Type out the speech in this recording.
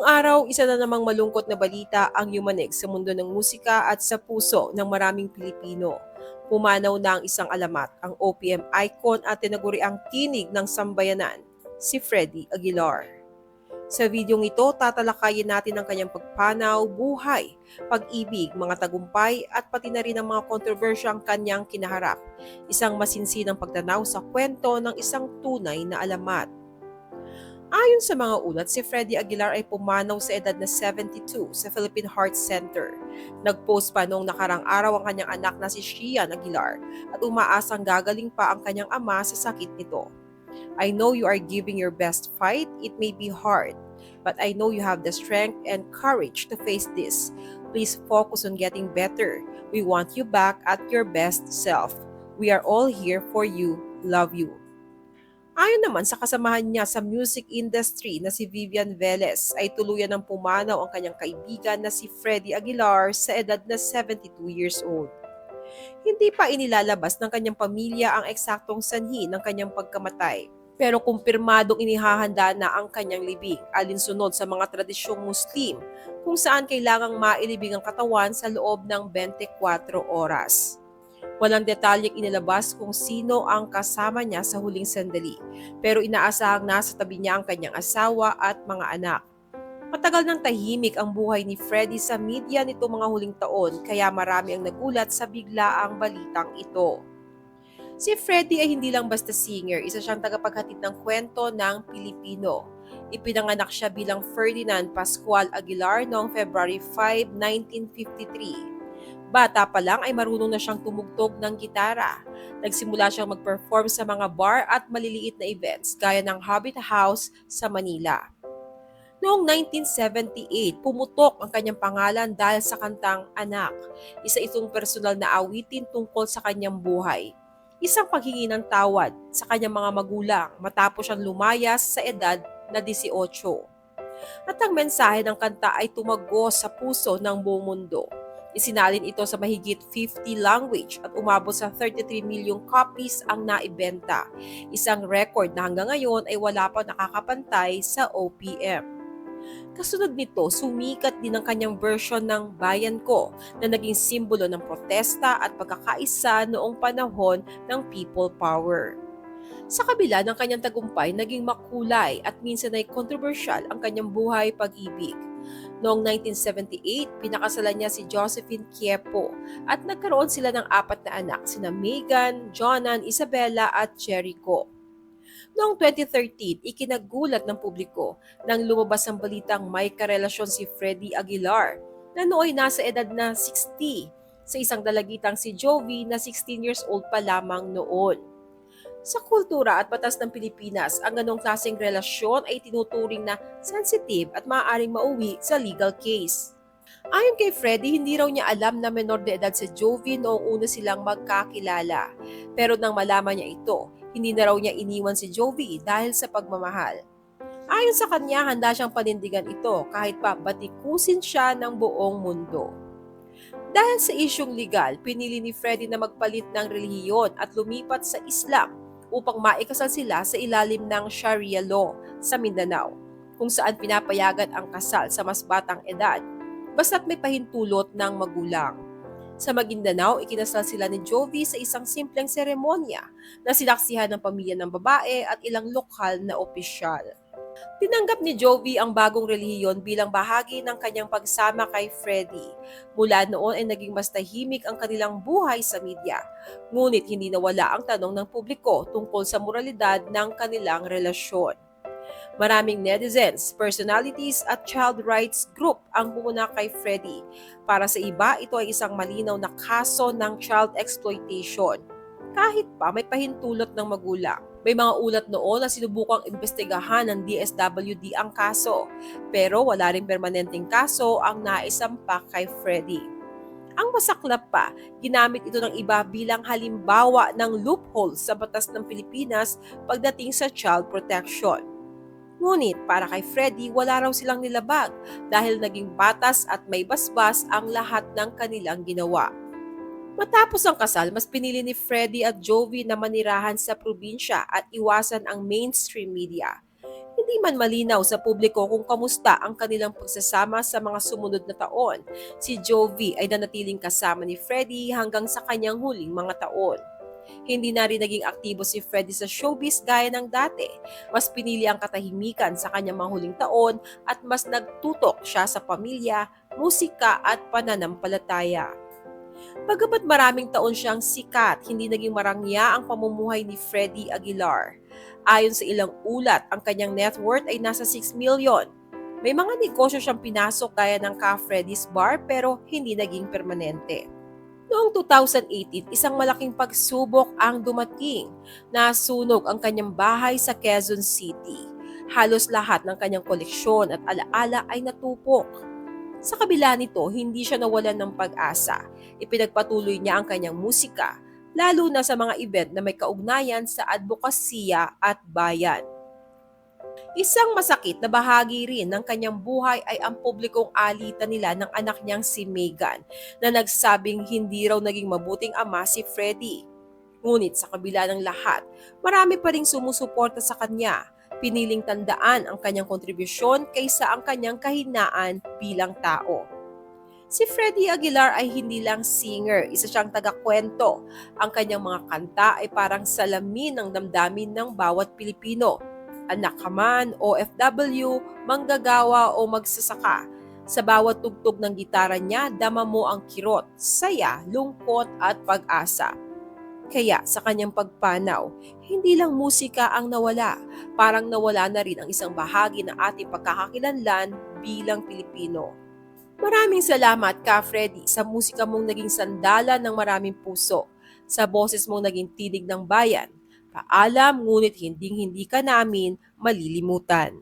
Ngayong araw, isa na namang malungkot na balita ang yumanig sa mundo ng musika at sa puso ng maraming Pilipino. Pumanaw na ang isang alamat, ang OPM icon at tinaguriang tinig ng sambayanan, si Freddie Aguilar. Sa videong ito, tatalakayin natin ang kanyang pagpanaw, buhay, pag-ibig, mga tagumpay at pati na rin ang mga kontrobersyang kanyang kinaharap. Isang masinsinang pagtanaw sa kwento ng isang tunay na alamat. Ayon sa mga ulat, si Freddie Aguilar ay pumanaw sa edad na 72 sa Philippine Heart Center. Nag-post pa noong nakarang araw ang kanyang anak na si Shian Aguilar at umaasang gagaling pa ang kanyang ama sa sakit nito. I know you are giving your best fight. It may be hard, but I know you have the strength and courage to face this. Please focus on getting better. We want you back at your best self. We are all here for you. Love you. Ayon naman sa kasamahan niya sa music industry na si Vivian Velez ay tuluyan ng pumanaw ang kanyang kaibigan na si Freddie Aguilar sa edad na 72 years old. Hindi pa inilalabas ng kanyang pamilya ang eksaktong sanhi ng kanyang pagkamatay. Pero kumpirmadong inihahanda na ang kanyang libing alinsunod sa mga tradisyong Muslim kung saan kailangang mailibing ang katawan sa loob ng 24 oras. Walang detalyeng inilabas kung sino ang kasama niya sa huling sandali, pero inaasahang nasa tabi niya ang kanyang asawa at mga anak. Matagal nang tahimik ang buhay ni Freddie sa media nito mga huling taon kaya marami ang nagulat sa biglaang balitang ito. Si Freddie ay hindi lang basta singer, isa siyang tagapaghatid ng kwento ng Pilipino. Ipinanganak siya bilang Ferdinand Pascual Aguilar noong February 5, 1953. Bata pa lang ay marunong na siyang tumugtog ng gitara. Nagsimula siyang mag-perform sa mga bar at maliliit na events gaya ng Hobbit House sa Manila. Noong 1978, pumutok ang kanyang pangalan dahil sa kantang Anak, isa itong personal na awitin tungkol sa kanyang buhay. Isang paghingi ng tawad sa kanyang mga magulang matapos siyang lumayas sa edad na 18. At ang mensahe ng kanta ay tumagos sa puso ng buong mundo. Isinalin ito sa mahigit 50 language at umabot sa 33 milyong copies ang naibenta. Isang record na hanggang ngayon ay wala pa nakakapantay sa OPM. Kasunod nito, sumikat din ang kanyang version ng Bayan Ko na naging simbolo ng protesta at pagkakaisa noong panahon ng people power. Sa kabila ng kanyang tagumpay, naging makulay at minsan ay kontrobersyal ang kanyang buhay pag-ibig. Noong 1978, pinakasalan niya si Josephine Kiepo at nagkaroon sila ng apat na anak, sina Megan, Jonan, Isabella at Jericho. Noong 2013, ikinagulat ng publiko nang lumabas ang balitang may karelasyon si Freddie Aguilar na nooy nasa edad na 60 sa isang dalagitang si Jovi na 16 years old pa lamang noon. Sa kultura at batas ng Pilipinas, ang ganong klaseng relasyon ay tinuturing na sensitive at maaaring mauwi sa legal case. Ayon kay Freddie, hindi raw niya alam na menor de edad si Jovi noong una silang magkakilala. Pero nang malaman niya ito, hindi na raw niya iniwan si Jovi dahil sa pagmamahal. Ayon sa kanya, handa siyang panindigan ito kahit pa batikusin siya ng buong mundo. Dahil sa isyong legal, pinili ni Freddie na magpalit ng relihiyon at lumipat sa Islam upang maikasal sila sa ilalim ng Sharia law sa Mindanao, kung saan pinapayagan ang kasal sa mas batang edad, basta't may pahintulot ng magulang. Sa Maguindanao, ikinasal sila ni Jovi sa isang simpleng seremonya na sinaksihan ng pamilya ng babae at ilang lokal na opisyal. Tinanggap ni Jovi ang bagong relihiyon bilang bahagi ng kanyang pagsama kay Freddie. Mula noon ay naging mas tahimik ang kanilang buhay sa media. Ngunit hindi nawala ang tanong ng publiko tungkol sa moralidad ng kanilang relasyon. Maraming netizens, personalities at child rights group ang pumuna kay Freddie. Para sa iba, ito ay isang malinaw na kaso ng child exploitation. Kahit pa may pahintulot ng magulang. May mga ulat noon na sinubukang imbestigahan ng DSWD ang kaso, pero wala rin permanenteng kaso ang naisampa kay Freddie. Ang masaklap pa, ginamit ito ng iba bilang halimbawa ng loophole sa batas ng Pilipinas pagdating sa child protection. Ngunit para kay Freddie, wala raw silang nilabag dahil naging batas at may basbas ang lahat ng kanilang ginawa. Matapos ang kasal, mas pinili ni Freddie at Jovi na manirahan sa probinsya at iwasan ang mainstream media. Hindi man malinaw sa publiko kung kamusta ang kanilang pagsasama sa mga sumunod na taon, si Jovi ay nanatiling kasama ni Freddie hanggang sa kanyang huling mga taon. Hindi na rin naging aktibo si Freddie sa showbiz gaya ng dati. Mas pinili ang katahimikan sa kanyang mga huling taon at mas nagtutok siya sa pamilya, musika at pananampalataya. Bagamat maraming taon siyang sikat, hindi naging marangya ang pamumuhay ni Freddie Aguilar. Ayon sa ilang ulat, ang kanyang net worth ay nasa 6 million. May mga negosyo siyang pinasok gaya ng Ka Freddy's Bar pero hindi naging permanente. Noong 2018, isang malaking pagsubok ang dumating. Nasunog ang kanyang bahay sa Quezon City. Halos lahat ng kanyang koleksyon at alaala ay natupok. Sa kabila nito, hindi siya nawalan ng pag-asa. Ipinagpatuloy niya ang kanyang musika, lalo na sa mga event na may kaugnayan sa advokasya at bayan. Isang masakit na bahagi rin ng kanyang buhay ay ang publikong alitan nila ng anak niyang si Megan na nagsabing hindi raw naging mabuting ama si Freddie. Ngunit sa kabila ng lahat, marami pa ring sumusuporta sa kanya. Piniling tandaan ang kanyang kontribusyon kaysa ang kanyang kahinaan bilang tao. Si Freddie Aguilar ay hindi lang singer, isa siyang tagakwento. Ang kanyang mga kanta ay parang salamin ng damdamin ng bawat Pilipino anak ka man, OFW, manggagawa o magsasaka. Sa bawat tugtog ng gitara niya, dama mo ang kirot, saya, lungkot at pag-asa. Kaya sa kanyang pagpanaw, hindi lang musika ang nawala, parang nawala na rin ang isang bahagi ng ating pagkakakilanlan bilang Pilipino. Maraming salamat ka, Freddy, sa musika mong naging sandala ng maraming puso, sa boses mong naging tinig ng bayan, Paalam ngunit hinding-hindi ka namin malilimutan.